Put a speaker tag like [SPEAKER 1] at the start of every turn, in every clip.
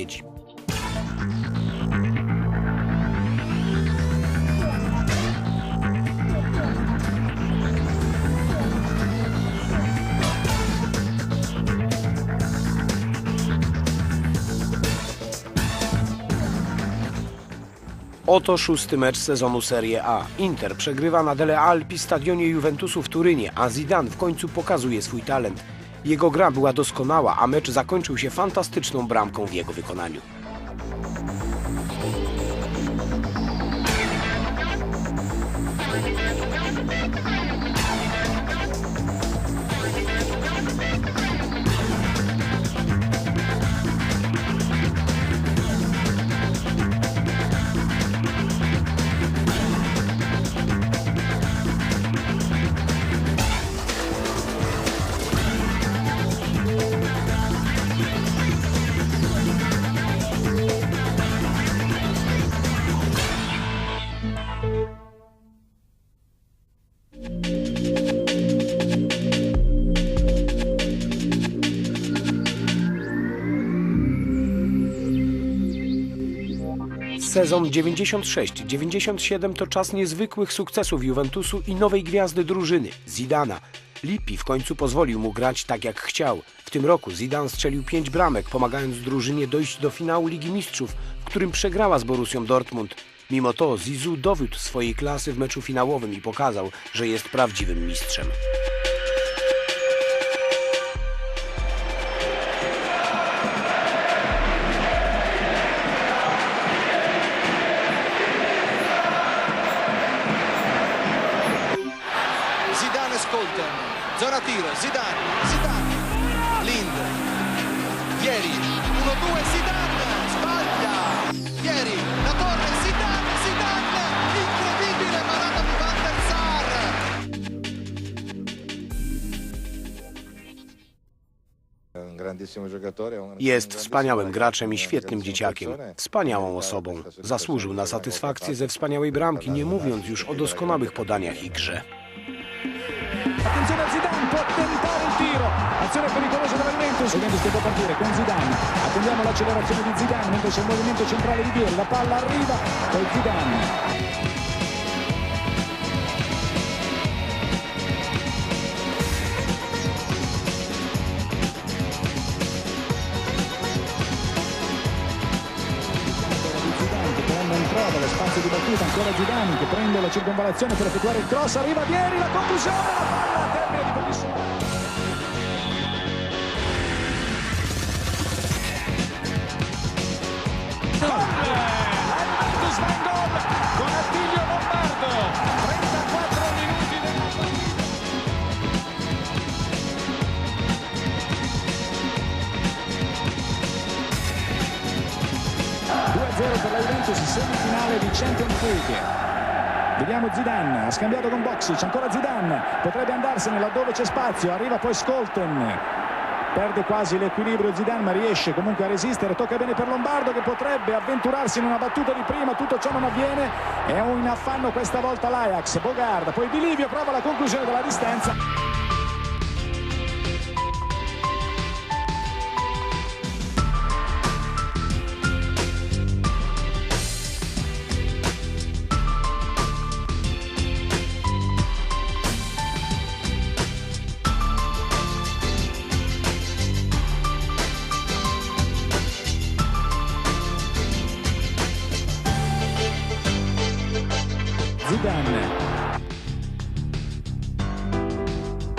[SPEAKER 1] odpowiedzi. Oto szósty mecz sezonu Serie A. Inter przegrywa na Dele Alpi stadionie Juventusu w Turynie, a Zidane w końcu pokazuje swój talent. Jego gra była doskonała, a mecz zakończył się fantastyczną bramką w jego wykonaniu. Sezon 96-97 to czas niezwykłych sukcesów Juventusu i nowej gwiazdy drużyny, Zidana. Lippi w końcu pozwolił mu grać tak jak chciał. W tym roku Zidane strzelił 5 bramek, pomagając drużynie dojść do finału Ligi Mistrzów, w którym przegrała z Borussią Dortmund. Mimo to Zizou dowiódł swojej klasy w meczu finałowym i pokazał, że jest prawdziwym mistrzem.
[SPEAKER 2] Scolten, zona tiro, Zidane, Zidane, Lind, Vieri, 1-2, Zidane, sbaglia, Vieri, la torre, Zidane, Zidane, incredibile, parata di Van der Sar.
[SPEAKER 3] Un grandissimo giocatore, un-
[SPEAKER 1] Jest wspaniałym graczem i świetnym dzieciakiem, wspaniałą osobą. Zasłużył na satysfakcję ze wspaniałej bramki, nie mówiąc już o doskonałych podaniach i grze.
[SPEAKER 4] Attenzione a Zidane, può tentare il tiro. Azione pericolosa della Juventus. Juventus che può partire con Zidane. Attendiamo l'accelerazione di Zidane mentre c'è il movimento centrale di Vieri. La palla arriva, Zidane. Zidane battuta, ancora Zidane che prende la circonvalazione per effettuare il cross, arriva Vieri, la conclusione, la palla 2-0 per la Juventus, semifinale di Champions League. Vediamo Zidane, ha scambiato con Boxic, ancora Zidane, potrebbe andarsene laddove c'è spazio, arriva poi Skolten. Perde quasi l'equilibrio Zidane ma riesce comunque a resistere, tocca bene per Lombardo che potrebbe avventurarsi in una battuta di prima, tutto ciò non avviene, è un affanno questa volta l'Ajax, Bogarda, poi Di Livio prova la conclusione della distanza.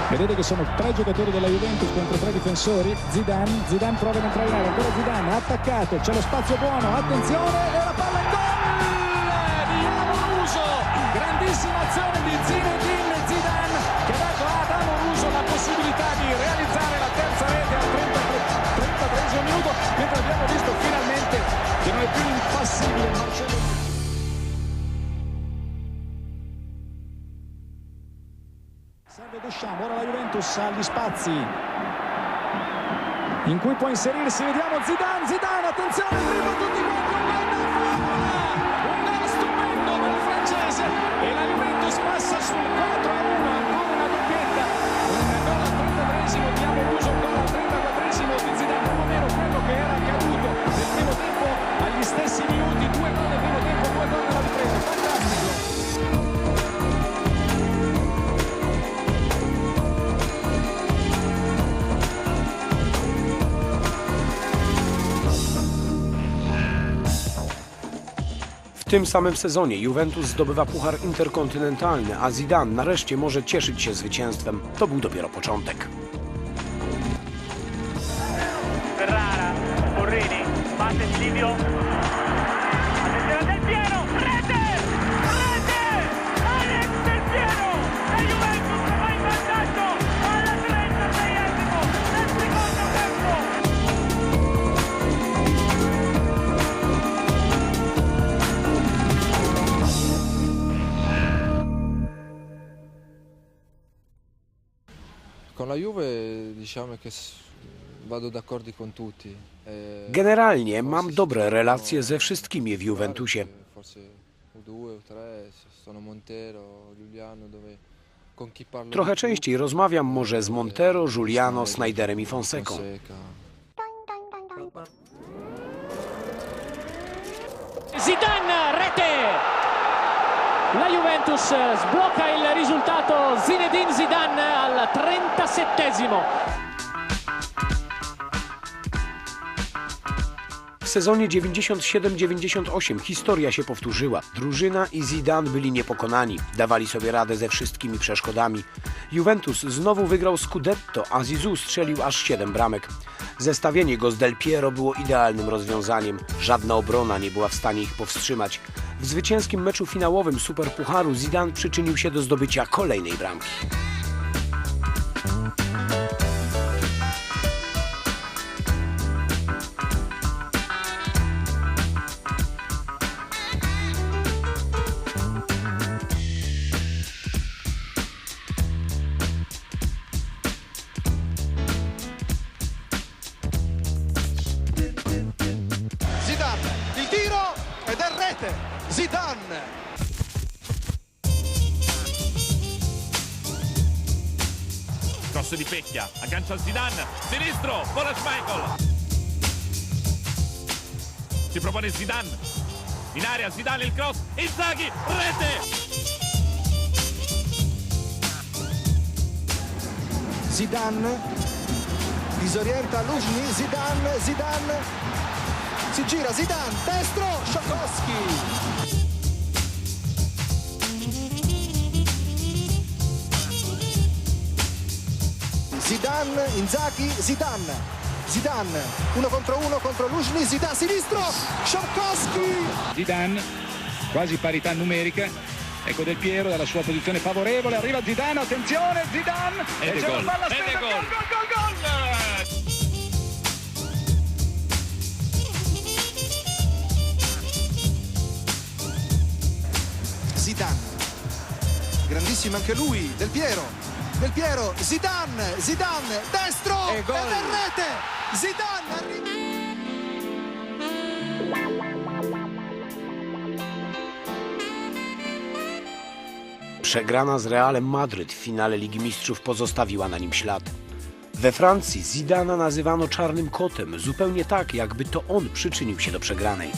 [SPEAKER 4] Vedete che sono tre giocatori della Juventus contro tre difensori. Zidane, Zidane prova ad entrare in area, ancora Zidane, attaccato, c'è lo spazio buono, attenzione e la palla in gol di Amoruso. Grandissima azione di Zinedine Zidane che ha dato ad Amoruso la possibilità di realizzare la terza rete al 33 33 minuto, mentre abbiamo visto finalmente che non è più impassibile Marcello. Juventus ha gli spazi. In cui può inserirsi, vediamo Zidane, Zidane, attenzione, prima tutti quanti, un gol stupendo del francese e la Juventus passa sul 4
[SPEAKER 1] tym samym sezonie Juventus zdobywa puchar interkontynentalny, a Zidane nareszcie może cieszyć się zwycięstwem. To był dopiero początek.
[SPEAKER 5] Ferrara, di Livio. Attenzione del Piero,
[SPEAKER 6] Con la Juve diciamo che vado d'accordo con tutti. Eh,
[SPEAKER 1] Generalnie mam dobre relacje ze wszystkimi w Juventusie.
[SPEAKER 6] Forse U2 o 3, sono Montero, Giuliano, dove con chi parlo
[SPEAKER 1] Trochę częściej rozmawiam może z Montero, Giuliano,
[SPEAKER 6] Snyder,
[SPEAKER 1] Snyderem i Fonseką.
[SPEAKER 6] Fonseca.
[SPEAKER 7] Zidane, rete! La Juventus sblocca il risultato Zinedine Zidane al 37esimo.
[SPEAKER 1] W sezonie 97-98 historia się powtórzyła. Drużyna i Zidane byli niepokonani, dawali sobie radę ze wszystkimi przeszkodami. Juventus znowu wygrał Scudetto, a Zizou strzelił aż 7 bramek. Zestawienie go z Del Piero było idealnym rozwiązaniem. Żadna obrona nie była w stanie ich powstrzymać. W zwycięskim meczu finałowym Superpucharu Zidane przyczynił się do zdobycia kolejnej bramki.
[SPEAKER 8] Cross di Pecchia, aggancia Zidane, sinistro, buona Schmeichel. Si propone Zidane, in area Zidane il cross, Inzaghi, rete!
[SPEAKER 2] Zidane. Disorienta Lugni, Zidane, Zidane. Si gira Zidane, destro, Sciakowski. Zidane, Inzaghi, Zidane. Zidane, uno contro uno contro Lugni, Zidane, sinistro, Sciakowski.
[SPEAKER 4] Zidane, quasi parità numerica. Ecco Del Piero dalla sua posizione favorevole, arriva Zidane, attenzione, Zidane!
[SPEAKER 8] Ed è
[SPEAKER 4] c'è la
[SPEAKER 8] gol,
[SPEAKER 4] palla
[SPEAKER 8] è
[SPEAKER 4] stesa,
[SPEAKER 8] gol.
[SPEAKER 4] gol, gol, gol, gol!
[SPEAKER 2] Zidane. Grandissimo anche lui, Del Piero. Del Piero, Zidane, Zidane, destro
[SPEAKER 6] E gol.
[SPEAKER 2] ed è rete. Zidane arri-
[SPEAKER 1] Przegrana z Realem Madryt w finale Ligi Mistrzów pozostawiła na nim ślad. We Francji Zidana nazywano czarnym kotem, zupełnie tak, jakby to on przyczynił się do przegranej.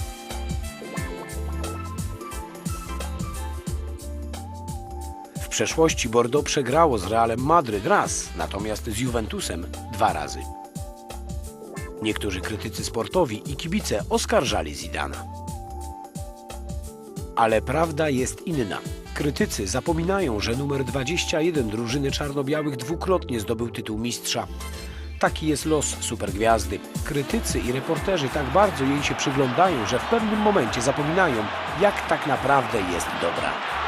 [SPEAKER 1] W przeszłości Bordeaux przegrało z Realem Madryt raz, natomiast z Juventusem dwa razy. Niektórzy krytycy sportowi i kibice oskarżali Zidana. Ale prawda jest inna. Krytycy zapominają, że numer 21 drużyny czarno-białych dwukrotnie zdobył tytuł mistrza. Taki jest los supergwiazdy. Krytycy i reporterzy tak bardzo jej się przyglądają, że w pewnym momencie zapominają, jak tak naprawdę jest dobra.